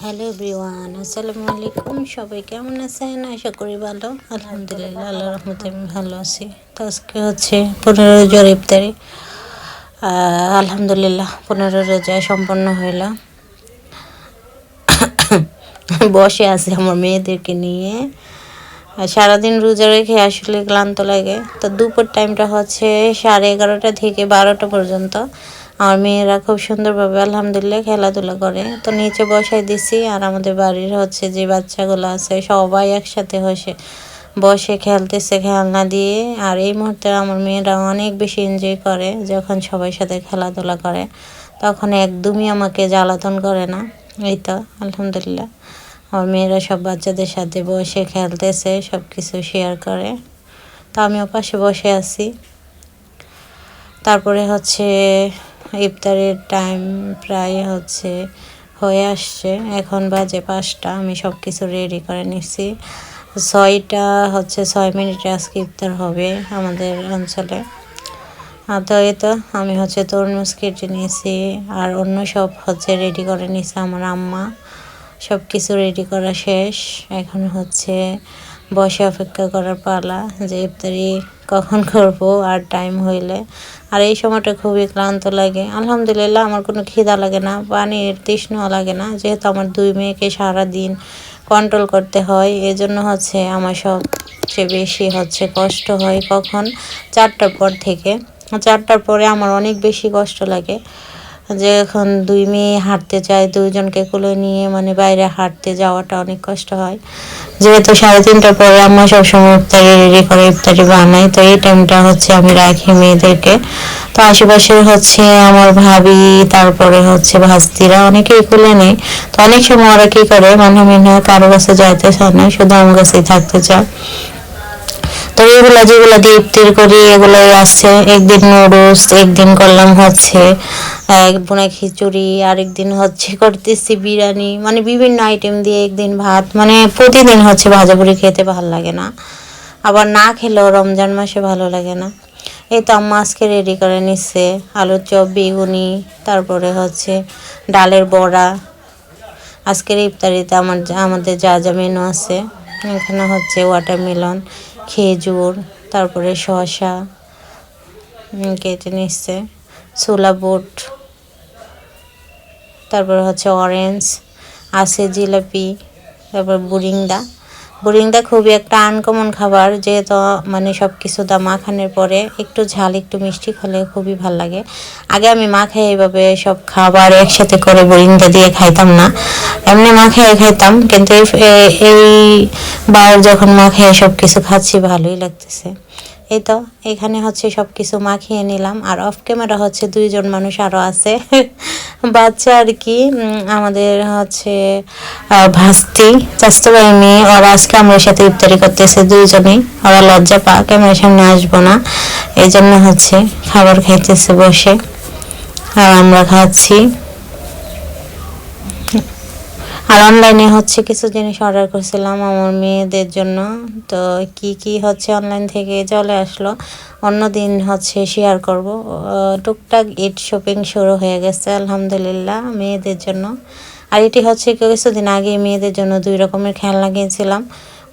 Hello ব্রিওয়ান আসসালামু আলাইকুম। সবাই কেমন আছেন? আশা করি ভালো। আলহামদুলিল্লাহ আল্লাহ রহমতে আমি ভালো আছি। তো আজকে হচ্ছে পনেরো রোজার ইফতারি। আলহামদুলিল্লাহ, পনেরো রোজা সম্পন্ন হইল বসে আছে আমার মেয়েদেরকে নিয়ে। সারাদিন রোজা রেখে আসলে ক্লান্ত লাগে। তো দুপুর টাইমটা হচ্ছে সাড়ে এগারোটা থেকে বারোটা পর্যন্ত। আমার মেয়েরা খুব সুন্দরভাবে আলহামদুলিল্লাহ খেলাধুলা করে। তো নিচে বসাই দিছি আর আমাদের বাড়ির হচ্ছে যে বাচ্চাগুলো আছে সবাই একসাথে বসে বসে খেলতেছে খেলনা দিয়ে। আর এই মুহূর্তে আমার মেয়েরা অনেক বেশি এনজয় করে যখন সবার সাথে খেলাধুলা করে। তখন একদমই আমাকে জ্বালাতন করে না। এই তো, আলহামদুলিল্লাহ। আমার মেয়েরা সব বাচ্চাদের সাথে বসে খেলতেছে সব কিছু শেয়ার করে। তো আমিও পাশে বসে আছি। তারপরে হচ্ছে ইফতারের টাইম প্রায় হচ্ছে হয়ে আসছে। এখন বাজে পাঁচটা, আমি সব কিছু রেডি করে নিচ্ছি ছয়টা হচ্ছে ছয় মিনিটে আজকে ইফতার হবে আমাদের অঞ্চলে। তো এই তো, আমি হচ্ছে তরমুজ কেটে নিয়েছি, আর অন্য সব হচ্ছে রেডি করে নিয়েছে আমার আম্মা। সব কিছু রেডি করা শেষ। এখন হচ্ছে বসে অপেক্ষা করার পালা যে ইফতারি কখন করব আর টাইম হইলে। আর এই সময়টা খুবই ক্লান্ত লাগে। আলহামদুলিল্লাহ আমার কোনো খিদা লাগে না, পানির তৃষ্ণাও লাগে না। যেহেতু আমার দুই মেয়েকে সারা দিন কন্ট্রোল করতে হয়, এজন্য হচ্ছে আমার সবচেয়ে বেশি হচ্ছে কষ্ট হয় কখন? চারটার পর থেকে। চারটার পরে আমার অনেক বেশি কষ্ট লাগে। যে এখন দুই মেয়ে হাঁটতে চায়, দুইজনকে কোলে নিয়ে মানে বাইরে হাঁটতে যাওয়াটা অনেক কষ্ট হয়। যেহেতু সাড়ে তিনটার পরে আমরা সবসময় ইফতারি রেডি করে, ইফতারি বানাই তো এই টাইমটা হচ্ছে আমি রাখি মেয়েদেরকে। তো আশেপাশে হচ্ছে আমার ভাবি, তারপরে হচ্ছে ভাস্তিরা, অনেকেই কোলে নেই তো অনেক সময় ওরা কী করে মানে মিনা কারও কাছে যাইতে চায় না, শুধু আমার কাছেই থাকতে চায়। তো এগুলা যেগুলো দিয়ে ইফতির করি, এগুলোই আছে। একদিন নুডলস একদিন করলাম হচ্ছে, এক বোনা খিচুড়ি, আরেকদিন হচ্ছে করতেছি বিরিয়ানি। মানে বিভিন্ন আইটেম দিয়ে একদিন ভাত। মানে প্রতিদিন হচ্ছে ভাজা ভাজাপুরি খেতে ভালো লাগে না। আবার না খেলেও রমজান মাসে ভালো লাগে না। এই তো আম্মা আজকে রেডি করে নিচ্ছে আলুর চপ, বেগুনি, তারপরে হচ্ছে ডালের বড়া। আজকের ইফতারিতে আমার, আমাদের যা যা মেনু আছে, এখানে হচ্ছে ওয়াটারমেলন খেজুর তারপরে শসা কেটে নিচ্ছে। ছোলা বুট তারপরে হচ্ছে অরেঞ্জ আছে জিলাপি তারপর বুরিংদা। বুরিংদা খুবই একটা আনকমন খাবার, যেহেতু মানে সব কিছু দা মাখানোর পরে একটু ঝাল, একটু মিষ্টি খেলে খুবই ভালো লাগে। আগে আমি মাখাই এইভাবে সব খাবার একসাথে করে বোরিংটা দিয়ে খাইতাম না। এমনি মাখাই খাইতাম, কিন্তু এই বার যখন মাখাই সব কিছু খাচ্ছি, ভালোই লাগতেছে। এই তো, এখানে হচ্ছে সব কিছু মাখিয়ে নিলাম। আর অফ ক্যামেরা হচ্ছে দুইজন মানুষ আরও আছে। বাচ্চা আর কি আমাদের হচ্ছে ভাস্তি চাস্তো ভাই মেয়ে। ওরা আজকে আমার সাথে ইফতারি করতেছে দুইজনেই। ওরা লজ্জা পা, ক্যামেরার সামনে আসব না। এই জন্য হচ্ছে খাবার খাইতেছে বসে। আর আমরা খাচ্ছি। আর অনলাইনে হচ্ছে কিছু জিনিস অর্ডার করছিলাম আমার মেয়েদের জন্য। তো কি কি হচ্ছে অনলাইন থেকে চলে আসলো। অন্য দিন হচ্ছে শেয়ার করব। টুকটাক ইট শপিং শুরু হয়ে গেছে, আলহামদুলিল্লাহ, মেয়েদের জন্য। আর এটি হচ্ছে কিছুদিন আগে মেয়েদের জন্য দুই রকমের খেলনা কিনছিলাম।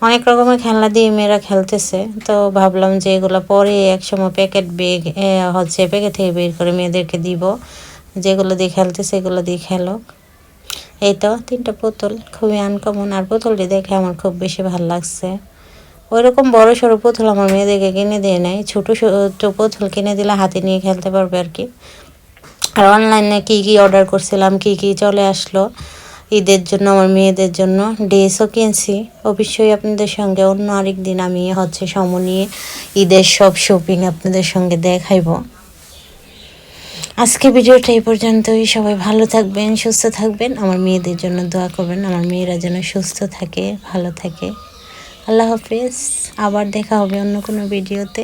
অনেক রকমের খেলনা দিয়ে মেয়েরা খেলতেছে। তো ভাবলাম যে এগুলো পরে একসময় প্যাকেট বেগ হচ্ছে প্যাকেট থেকে বের করে মেয়েদেরকে দিব। যেগুলো দিয়ে খেলতেছে, এগুলো দিয়ে খেলো। এই তো, তিনটা পুতুল, খুবই আনকমন আর পুতুলটি দেখে আমার খুব বেশি ভালো লাগছে। ওই রকম বড় সড়ো পুতুল আমার মেয়েদেরকে কিনে দিয়ে নেয়। ছোটো ছোটো পুতুল কিনে দিলে হাতে নিয়ে খেলতে পারবে আর কি। আর অনলাইনে কি কি অর্ডার করছিলাম, কি কি চলে আসলো, ঈদের জন্য, আমার মেয়েদের জন্য ড্রেসও কিনছি। অবশ্যই আপনাদের সঙ্গে অন্য আরেক দিন আমি হচ্ছে সম নিয়ে ঈদের সব শপিং আপনাদের সঙ্গে দেখাইবো। আজকে ভিডিওটা এই পর্যন্তই। সবাই ভালো থাকবেন, সুস্থ থাকবেন। আমার মেয়েদের জন্য দোয়া করবেন। আমার মেয়েরা যেন সুস্থ থাকে, ভালো থাকে। আল্লাহ হাফিজ। আবার দেখা হবে অন্য কোনো ভিডিওতে।